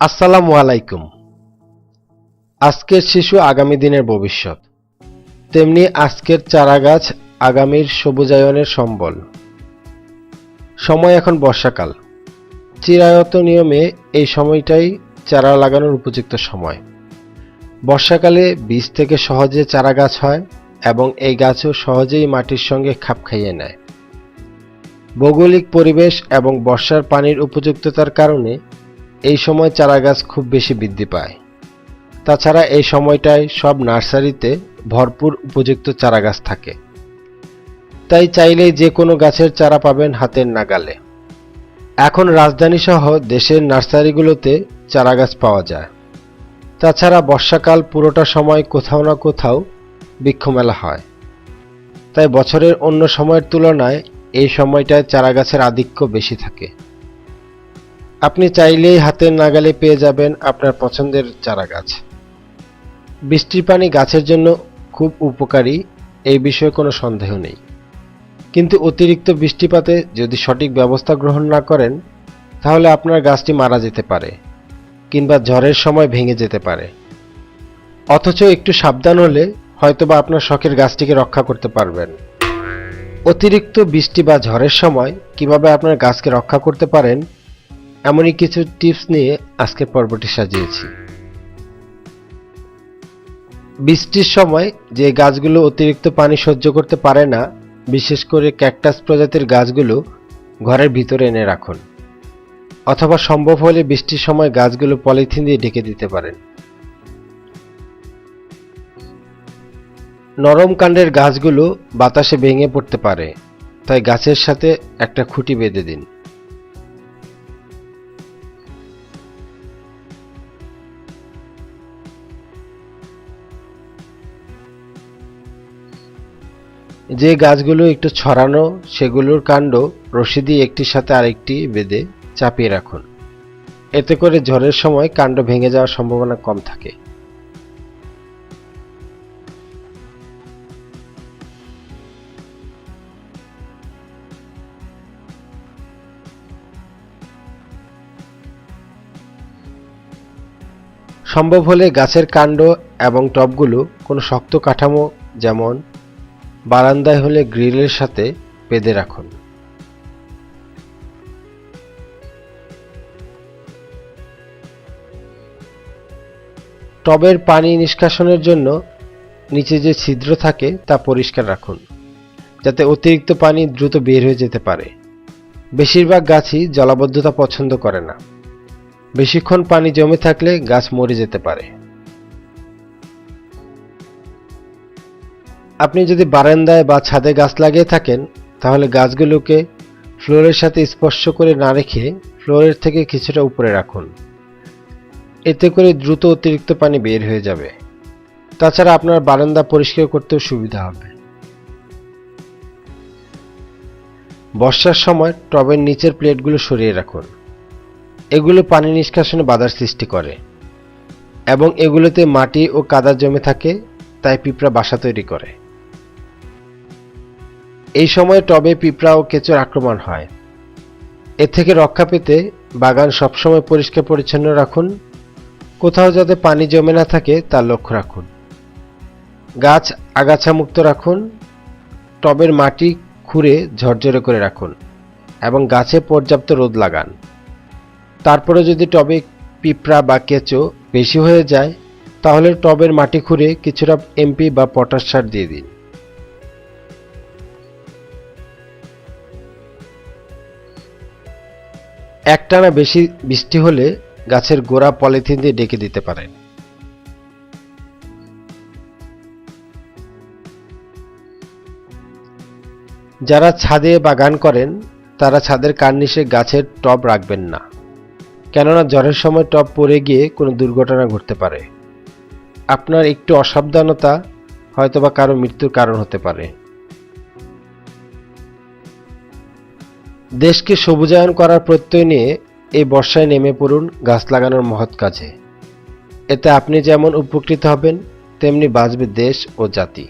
আসসালামু আলাইকুম। আজকের শিশু আগামী দিনের ভবিষ্যৎ। তেমনি আজকের চারাগাছ আগামীর সবুজায়নের সম্বল। সময় এখন বর্ষাকাল। চিরায়ত নিয়মে এই সময়টাই চারা লাগানোর উপযুক্ত সময়। বর্ষাকালে বীজ থেকে সহজে চারা গাছ হয় এবং এই গাছও সহজেই মাটির সঙ্গে খাপ খাইয়ে নেয়। ভৌগোলিক পরিবেশ এবং বর্ষার পানির উপযুক্ততার কারণে এই সময় চারাগাছ খুব বেশি বৃদ্ধি পায়। তাছাড়া এই সময়টায় সব নার্সারিতে ভরপুর উপযুক্ত চারাগাছ থাকে। তাই চাইলেই যে কোনো গাছের চারা পাবেন হাতের নাগালে। এখন রাজধানী সহ দেশের নার্সারিগুলোতে চারাগাছ পাওয়া যায়। তাছাড়া বর্ষাকাল পুরোটা সময় কোথাও না কোথাও বৃক্ষমেলা হয়। তাই বছরের অন্য সময়ের তুলনায় এই সময়টায় চারাগাছের আধিক্য বেশি থাকে। আপনি চাইলেই হাতের নাগালে পেয়ে যাবেন আপনার পছন্দের চারা গাছ। বৃষ্টির পানি গাছের জন্য খুব উপকারী, এই বিষয়ে কোনো সন্দেহ নেই। কিন্তু অতিরিক্ত বৃষ্টিপাতে যদি সঠিক ব্যবস্থা গ্রহণ না করেন, তাহলে আপনার গাছটি মারা যেতে পারে কিংবা ঝড়ের সময় ভেঙে যেতে পারে। অথচ একটু সাবধান হলে হয়তোবা আপনার শখের গাছটিকে রক্ষা করতে পারবেন। অতিরিক্ত বৃষ্টি বা ঝড়ের সময় কীভাবে আপনার গাছকে রক্ষা করতে পারেন এমনই কিছু টিপস নিয়ে আজকের পর্বটি সাজিয়েছি। বৃষ্টির সময় যে গাছগুলো অতিরিক্ত পানি সহ্য করতে পারে না, বিশেষ করে ক্যাকটাস প্রজাতির গাছগুলো ঘরের ভিতরে এনে রাখুন। অথবা সম্ভব হলে বৃষ্টির সময় গাছগুলো পলিথিন দিয়ে ঢেকে দিতে পারেন। নরম কাণ্ডের গাছগুলো বাতাসে ভেঙে পড়তে পারে, তাই গাছের সাথে একটা খুঁটি বেঁধে দিন। যে গাছগুলো একটু ছড়ানো, সেগুলোর কাণ্ড রশি দিয়ে একটির সাথে আরেকটি বেঁধে চাপিয়ে রাখুন। এতে করে ঝড়ের সময় কাণ্ড ভেঙে যাওয়ার সম্ভাবনা কম থাকে। সম্ভব হলে গাছের কাণ্ড এবং টবগুলো কোনো শক্ত কাঠামো, যেমন বারান্দায় হলে গ্রিলের সাথে বেঁধে রাখুন। টবের পানি নিষ্কাশনের জন্য নিচে যে ছিদ্র থাকে তা পরিষ্কার রাখুন, যাতে অতিরিক্ত পানি দ্রুত বের হয়ে যেতে পারে। বেশিরভাগ গাছই জলাবদ্ধতা পছন্দ করে না। বেশিক্ষণ পানি জমে থাকলে গাছ মরে যেতে পারে। আপনি যদি বারান্দায় বা ছাদে গাছ লাগিয়ে থাকেন, তাহলে গাছগুলোকে ফ্লোরের সাথে স্পর্শ করে না রেখে ফ্লোরের থেকে কিছুটা উপরে রাখুন। এতে করে দ্রুত অতিরিক্ত পানি বের হয়ে যাবে। তাছাড়া আপনার বারান্দা পরিষ্কার করতেও সুবিধা হবে। বর্ষার সময় টবের নিচের প্লেটগুলো সরিয়ে রাখুন। এগুলো পানি নিষ্কাশনে বাধার সৃষ্টি করে এবং এগুলোতে মাটি ও কাদা জমে থাকে, তাই পিঁপড়া বাসা তৈরি করে। এই সময় টবে পিঁপড়া ও কেঁচোর আক্রমণ হয়। এ থেকে রক্ষা পেতে বাগান সবসময় পরিষ্কার পরিচ্ছন্ন রাখুন। কোথাও যাতে পানি জমে না থাকে তার লক্ষ্য রাখুন। গাছ আগাছা মুক্ত রাখুন। টবের মাটি খুঁড়ে ঝরঝরে করে রাখুন এবং গাছে পর্যাপ্ত রোদ লাগান। তারপরে যদি টবে পিঁপড়া বা কেঁচো বেশি হয়ে যায়, তাহলে টবের মাটি খুঁড়ে কিছুটা এমপি বা পটাশ সার দিয়ে দিন। একটানা বেশি বৃষ্টি হলে গাছের গোড়া পলিথিন দিয়ে ডেকে দিতে পারেন যারা ছাদে বাগান করেন, তারা ছাদের কার্নিশে গাছের টব রাখবেন না। কেননা ঝড়ের সময় টব পড়ে গিয়ে কোনো দুর্ঘটনা ঘটতে পারে। আপনার একটু অসাবধানতা হয়তোবা কারও মৃত্যুর কারণ হতে পারে। দেশকে সবুজায়ন করার প্রত্যয় নিয়ে এই বর্ষায় নেমে পড়ুন গাছ লাগানোর মহৎ কাজে। এতে আপনি যেমন উপকৃত হবেন, তেমনি বাঁচবে দেশ ও জাতি।